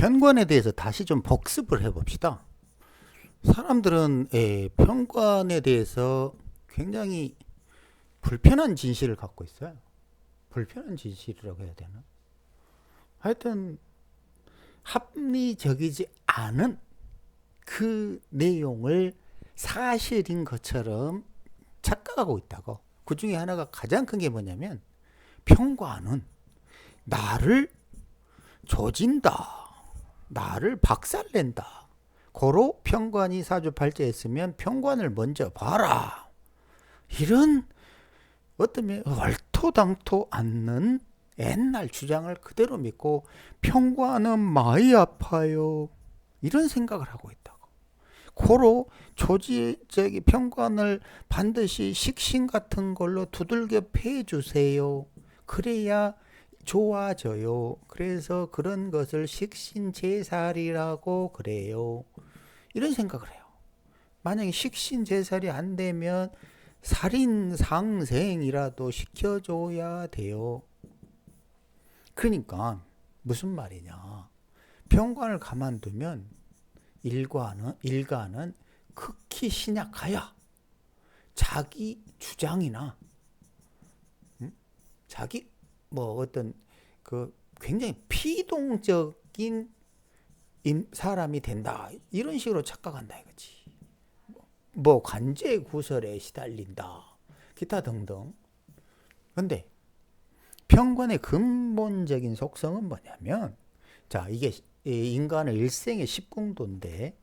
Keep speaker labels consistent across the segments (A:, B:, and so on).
A: 편관에 대해서 다시 좀 복습을 해봅시다. 사람들은 예, 편관에 대해서 굉장히 불편한 진실을 갖고 있어요. 불편한 진실이라고 해야 되나? 하여튼 합리적이지 않은 그 내용을 사실인 것처럼 착각하고 있다고. 그 중에 하나가 가장 큰 게 뭐냐면 평관은 나를 조진다. 나를 박살낸다. 고로 평관이 사주팔자했으면 평관을 먼저 봐라. 이런 어떠면 얼토당토 않는 옛날 주장을 그대로 믿고 평관은 많이 아파요. 이런 생각을 하고 있다고. 고로 조지적인 평관을 반드시 식신 같은 걸로 두들겨 패 주세요. 그래야 좋아져요. 그래서 그런 것을 식신제살이라고 그래요. 이런 생각을 해요. 만약에 식신제살이 안 되면 살인상생이라도 시켜줘야 돼요. 그러니까 무슨 말이냐. 병관을 가만두면 일과는, 일가는 극히 신약하야. 자기 주장이나, 음? 자기 뭐 어떤 그 굉장히 피동적인 사람이 된다. 이런 식으로 착각한다 이거지. 뭐 관제 구설에 시달린다. 기타 등등. 근데 평관의 근본적인 속성은 뭐냐면 자, 이게 인간의 일생의 십궁도인데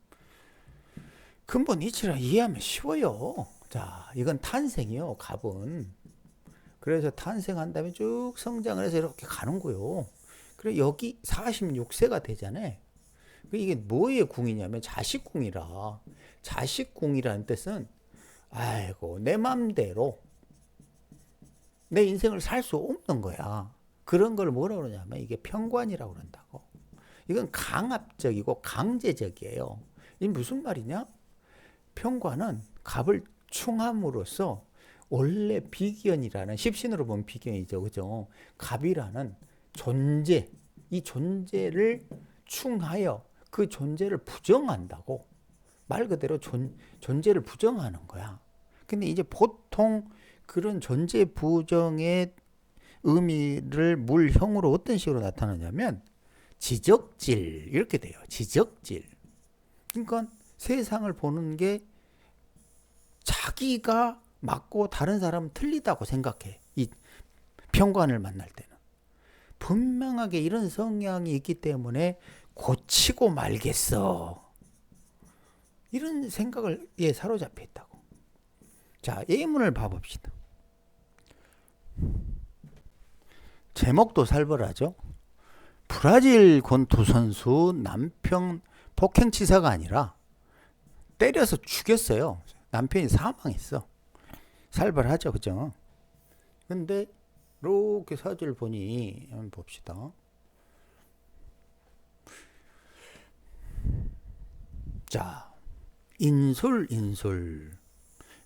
A: 근본 이치를 이해하면 쉬워요. 자, 이건 탄생이요. 갑은. 그래서 탄생한 다음에 쭉 성장을 해서 이렇게 가는 거요. 그래 여기 46세가 되잖아요. 이게 뭐의 궁이냐면 자식궁이라. 자식궁이라는 뜻은 아이고 내 맘대로 내 인생을 살 수 없는 거야. 그런 걸 뭐라 그러냐면 이게 평관이라고 그런다고. 이건 강압적이고 강제적이에요. 이 무슨 말이냐? 평관은 갑을 충함으로써 원래 비견이라는 십신으로 보면 비견이죠. 그죠? 갑이라는 존재, 이 존재를 충하여 그 존재를 부정한다고. 말 그대로 존, 존재를 부정하는 거야. 근데 이제 보통 그런 존재 부정의 의미를 물형으로 어떤 식으로 나타나냐면 지적질 이렇게 돼요. 지적질. 그러니까 세상을 보는 게 자기가 맞고 다른 사람은 틀리다고 생각해. 이 평관을 만날 때는. 분명하게 이런 성향이 있기 때문에 고치고 말겠어. 이런 생각을 예 사로잡혀 있다고. 자, 예문을 봐봅시다. 제목도 살벌하죠. 브라질 권투 선수 남편 폭행치사가 아니라 때려서 죽였어요. 남편이 사망했어. 살벌하죠, 그죠? 근데 이렇게 사주를 보니 한번 봅시다. 자, 인술 인술.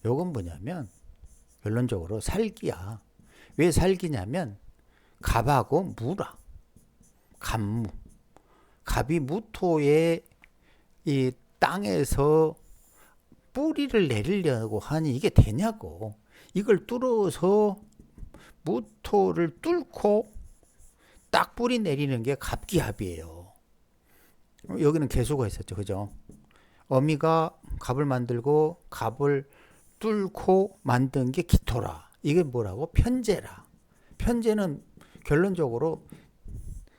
A: 요건 뭐냐면 결론적으로 살기야. 왜 살기냐면 갑하고 무라. 갑무. 갑이 무토의 이 땅에서 뿌리를 내리려고 하니 이게 되냐고. 이걸 뚫어서 무토를 뚫고 딱 뿌리 내리는 게 갑기합이에요. 여기는 개수가 있었죠. 그죠? 어미가 갑을 만들고 갑을 뚫고 만든 게 기토라. 이게 뭐라고? 편제라. 편제는 결론적으로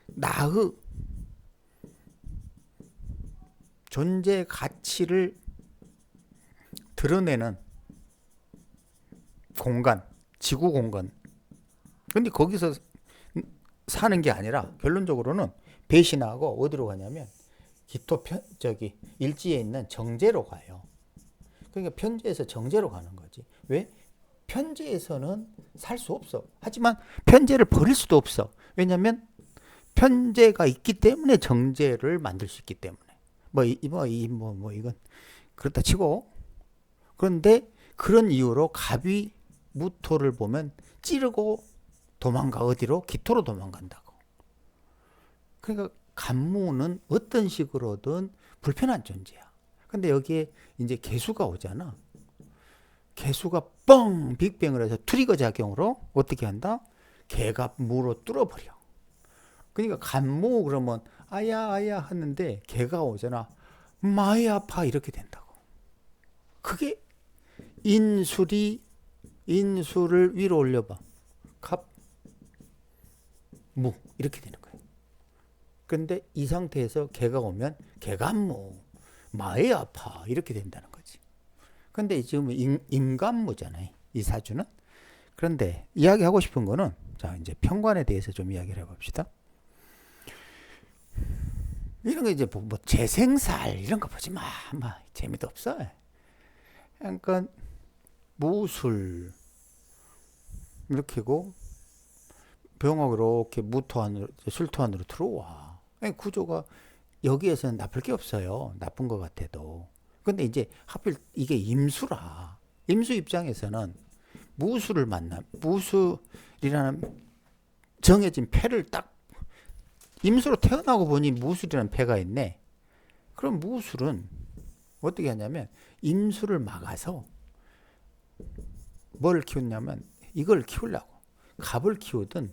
A: 나의 존재 가치를 드러내는 공간, 지구 공간. 근데 거기서 사는 게 아니라 결론적으로는 배신하고 어디로 가냐면 기토 편 저기 일지에 있는 정제로 가요. 그러니까 편제에서 정제로 가는 거지. 왜? 편제에서는 살 수 없어. 하지만 편제를 버릴 수도 없어. 왜냐하면 편제가 있기 때문에 정제를 만들 수 있기 때문에. 뭐, 이, 뭐, 이, 뭐, 뭐, 이건 그렇다 치고. 그런데 그런 이유로 갑이 무토를 보면 찌르고 도망가 어디로? 기토로 도망간다고. 그러니까 간무는 어떤 식으로든 불편한 존재야. 근데 여기에 이제 개수가 오잖아. 개수가 뻥 빅뱅을 해서 트리거 작용으로 어떻게 한다? 개가 무로 뚫어버려. 그러니까 간무 그러면 아야 아야 하는데 개가 오잖아. 마이 아파 이렇게 된다고. 그게 인술이 인술을 위로 올려봐. 갑, 무 이렇게 되는 거예요. 근데 이 상태에서 개가 오면 개간무, 마이 아파 이렇게 된다는 거지. 근데 지금 인, 인간무잖아요. 이 사주는. 그런데 이야기하고 싶은 거는 자 이제 평관에 대해서 좀 이야기를 해봅시다. 이런 거 이제 뭐, 뭐 재생살 이런 거 보지 마, 마 재미도 없어. 그러니까 무술 이렇게고 병하고 이렇게 무토 안으로 술토 안으로 들어와. 구조가 여기에서는 나쁠 게 없어요. 나쁜 것 같아도. 근데 이제 하필 이게 임수라. 임수 입장에서는 무술을 만나 무술이라는 정해진 패를 딱 임수로 태어나고 보니 무술이라는 패가 있네. 그럼 무술은 어떻게 하냐면 임수를 막아서 뭘 키웠냐면 이걸 키우려고 갑을 키우든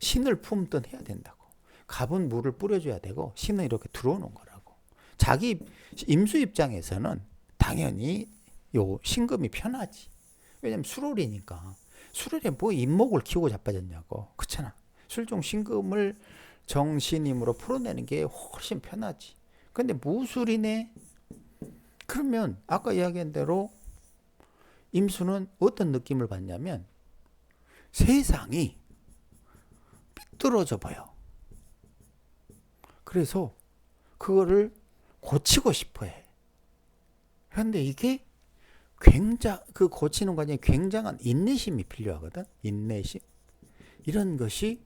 A: 신을 품든 해야 된다고. 갑은 물을 뿌려줘야 되고 신은 이렇게 들어오는 거라고. 자기 임수 입장에서는 당연히 요 신금이 편하지. 왜냐면 수롤이니까. 수롤에 뭐 임목을 키우고 자빠졌냐고. 그렇잖아. 술종 신금을 정신임으로 풀어내는 게 훨씬 편하지. 근데 무술이네. 그러면 아까 이야기한 대로 임수는 어떤 느낌을 받냐면 세상이 삐뚤어져 보여. 그래서 그거를 고치고 싶어 해. 그런데 이게 굉장 그 고치는 과정에 굉장한 인내심이 필요하거든. 인내심. 이런 것이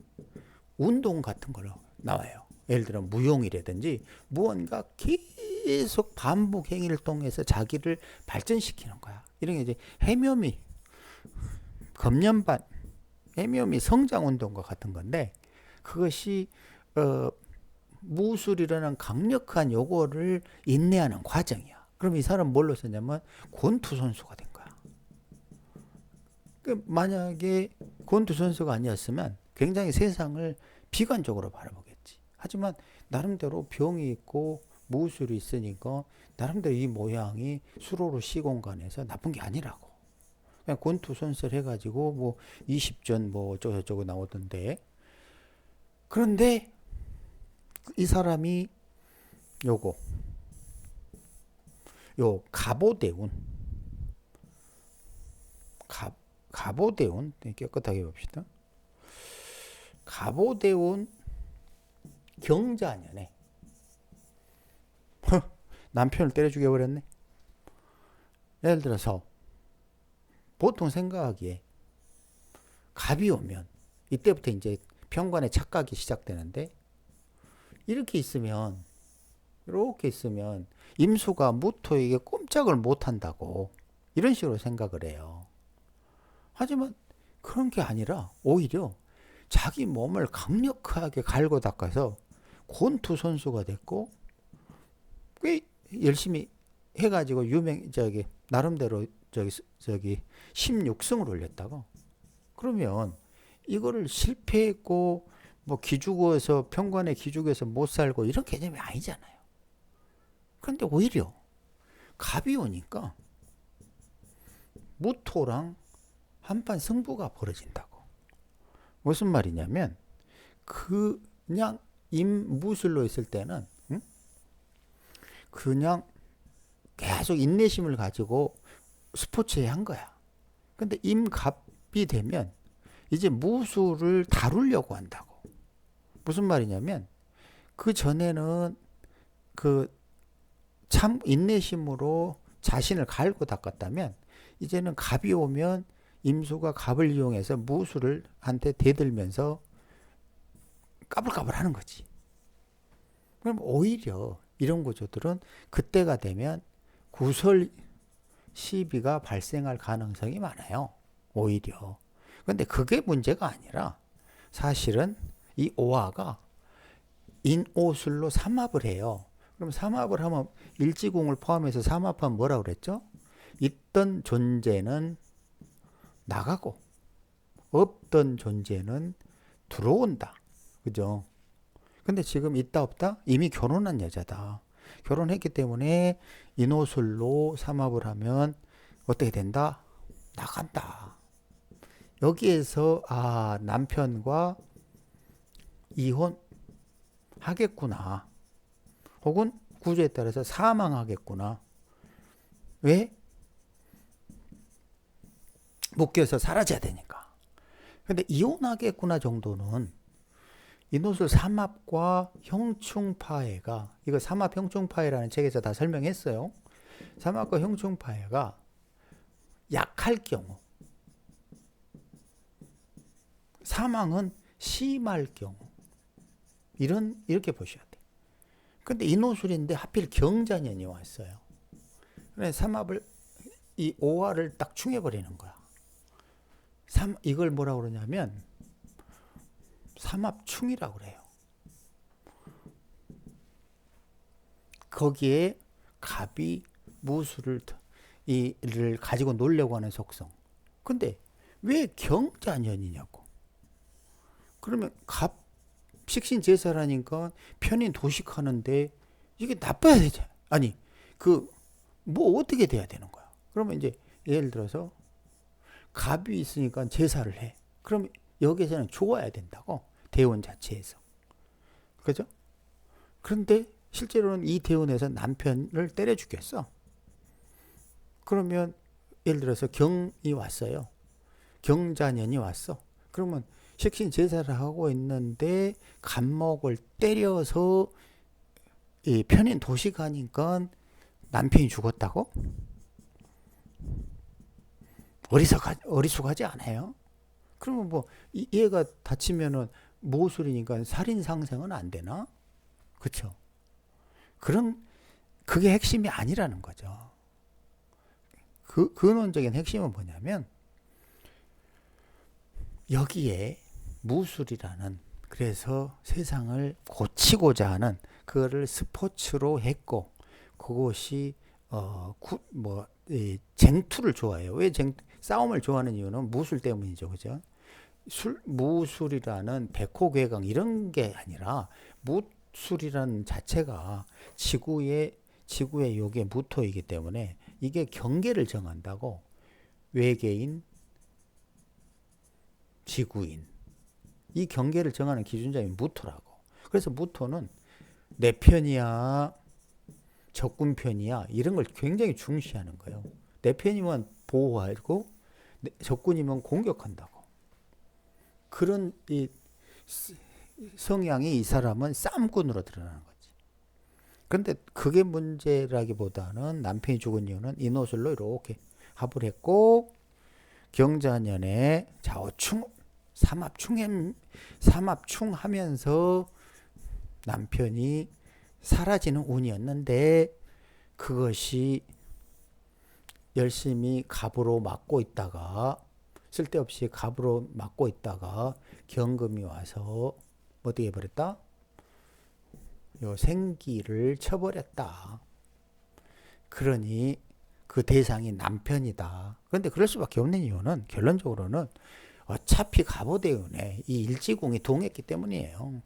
A: 운동 같은 걸로 나와요. 예를 들어 무용이라든지 무언가 계속 반복 행위를 통해서 자기를 발전시키는 거야. 이런 게 이제 해묘미 검연반 해묘미 성장 운동과 같은 건데 그것이 어 무술이라는 강력한 요거를 인내하는 과정이야. 그럼 이 사람 뭘로 썼냐면 권투 선수가 된 거야. 그 만약에 권투 선수가 아니었으면 굉장히 세상을 비관적으로 바라보겠지. 하지만 나름대로 병이 있고 무술이 있으니까 나름대로 이 모양이 수로로 시공간에서 나쁜 게 아니라고. 그냥 권투 선수를 해가지고 뭐 20전 뭐 어쩌고저쩌고 나오던데. 그런데 이 사람이 요거 요 가보대운 가, 가보대운 깨끗하게 봅시다. 가보대운 경자년에 남편을 때려 죽여버렸네. 예를 들어서 보통 생각하기에 갑이 오면 이때부터 이제 평관의 착각이 시작되는데 이렇게 있으면 이렇게 있으면 임수가 무토에게 꼼짝을 못 한다고 이런 식으로 생각을 해요. 하지만 그런 게 아니라 오히려 자기 몸을 강력하게 갈고 닦아서 권투 선수가 됐고 꽤 열심히 해가지고 유명 저기 나름대로 저기 저기 16승을 올렸다고 그러면 이거를 실패했고 뭐 기죽어서 평관에 기죽어서 못 살고 이런 개념이 아니잖아요. 그런데 오히려 갑이 오니까 무토랑 한판 승부가 벌어진다고. 무슨 말이냐면 그냥 임무술로 있을 때는 응? 그냥 계속 인내심을 가지고 스포츠에 한 거야. 근데 임갑이 되면 이제 무술을 다루려고 한다고. 무슨 말이냐면 그 전에는 그 참 인내심으로 자신을 갈고 닦았다면 이제는 갑이 오면 임수가 갑을 이용해서 무술을 한테 대들면서 까불까불 하는 거지. 그럼 오히려 이런 구조들은 그때가 되면 구설 시비가 발생할 가능성이 많아요. 오히려. 근데 그게 문제가 아니라 사실은 이 오화가 인오술로 삼합을 해요. 그럼 삼합을 하면 일지공을 포함해서 삼합하면 뭐라 그랬죠? 있던 존재는 나가고 없던 존재는 들어온다. 그죠? 근데 지금 있다 없다? 이미 결혼한 여자다. 결혼했기 때문에 인호술로 삼합을 하면 어떻게 된다? 나간다. 여기에서 아 남편과 이혼 하겠구나. 혹은 구조에 따라서 사망하겠구나. 왜? 묶여서 사라져야 되니까. 근데 이혼하겠구나 정도는 인호술 삼합과 형충파해가 이거 삼합 형충파해라는 책에서 다 설명했어요. 삼합과 형충파해가 약할 경우 사망은 심할 경우 이런 이렇게 보셔야 돼. 근데 인호술인데 하필 경자년이 왔어요. 그래 삼합을 이 오화를 딱 충해 버리는 거야. 삼 이걸 뭐라 그러냐면 삼합충이라고 그래요. 거기에 갑이 무술을 이를 가지고 놀려고 하는 속성. 근데 왜 경자년이냐고. 그러면 갑 식신 제사라니까 편인 도식하는데 이게 나빠야 되지. 아니 그 뭐 어떻게 돼야 되는 거야. 그러면 이제 예를 들어서 갑이 있으니까 제사를 해. 그럼 여기서는 좋아야 된다고. 대원 자체에서. 그죠? 그런데 실제로는 이 대원에서 남편을 때려 죽였어. 그러면 예를 들어서 경이 왔어요. 경자년이 왔어. 그러면 식신 제사를 하고 있는데 간목을 때려서 이 편인 도시 가니까 남편이 죽었다고? 어리석하, 어리숙하지 않아요? 그러면 뭐 이, 얘가 다치면은 모술이니까 살인 상생은 안 되나? 그렇죠? 그런 그게 핵심이 아니라는 거죠. 그 근원적인 핵심은 뭐냐면 여기에 무술이라는 그래서 세상을 고치고자 하는 그거를 스포츠로 했고 그것이 어뭐 쟁투를 좋아해요. 왜 쟁, 싸움을 좋아하는 이유는 무술 때문이죠, 그죠? 술 무술이라는 백호괴강 이런 게 아니라 무술이라는 자체가 지구의 지구의 요게 무토이기 때문에 이게 경계를 정한다고 외계인, 지구인 이 경계를 정하는 기준점이 무토라고. 그래서 무토는 내 편이야, 적군 편이야 이런 걸 굉장히 중시하는 거예요. 내 편이면 보호하고 적군이면 공격한다고. 그런 이 성향이 이 사람은 쌈꾼으로 드러나는 거지. 근데 그게 문제라기보다는 남편이 죽은 이유는 인호술로 이렇게 합을 했고 경자년에 좌우충 삼합충 삼합충하면서 남편이 사라지는 운이었는데 그것이 열심히 갑으로 맞고 있다가 쓸데없이 갑으로 맞고 있다가 경금이 와서 어떻게 해버렸다? 요 생기를 쳐버렸다. 그러니 그 대상이 남편이다. 그런데 그럴 수밖에 없는 이유는 결론적으로는 어차피 갑오대운에 이 일지공이 동했기 때문이에요.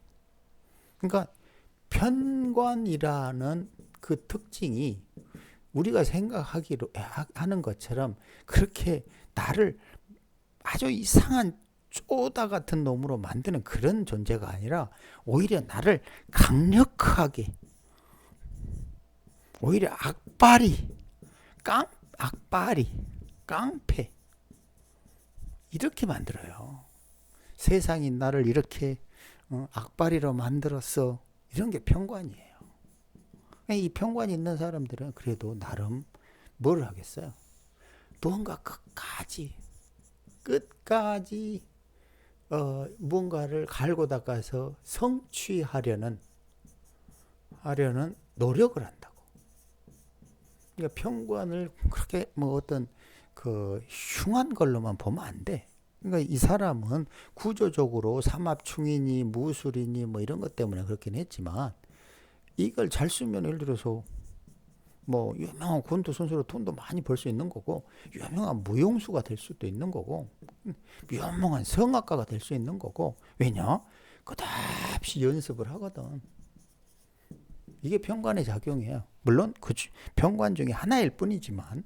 A: 그러니까 편관이라는 그 특징이 우리가 생각하기로 하는 것처럼 그렇게 나를 아주 이상한 쪼다 같은 놈으로 만드는 그런 존재가 아니라 오히려 나를 강력하게 오히려 악바리 깡 악바리 깡패 이렇게 만들어요. 세상이 나를 이렇게 어, 악바리로 만들었어. 이런 게 평관이에요. 이 평관이 있는 사람들은 그래도 나름 뭘 하겠어요? 무언가 끝까지 끝까지 어, 무언가를 갈고 닦아서 성취하려는 하려는 노력을 한다고. 그러니까 평관을 그렇게 뭐 어떤 그 흉한 걸로만 보면 안 돼. 그러니까 이 사람은 구조적으로 삼합충이니 무술이니 뭐 이런 것 때문에 그렇긴 했지만 이걸 잘 쓰면 예를 들어서 뭐 유명한 권투 선수로 돈도 많이 벌 수 있는 거고 유명한 무용수가 될 수도 있는 거고 유명한 성악가가 될 수 있는 거고. 왜냐? 끝없이 연습을 하거든. 이게 평관의 작용이에요. 물론 그 주- 평관 중에 하나일 뿐이지만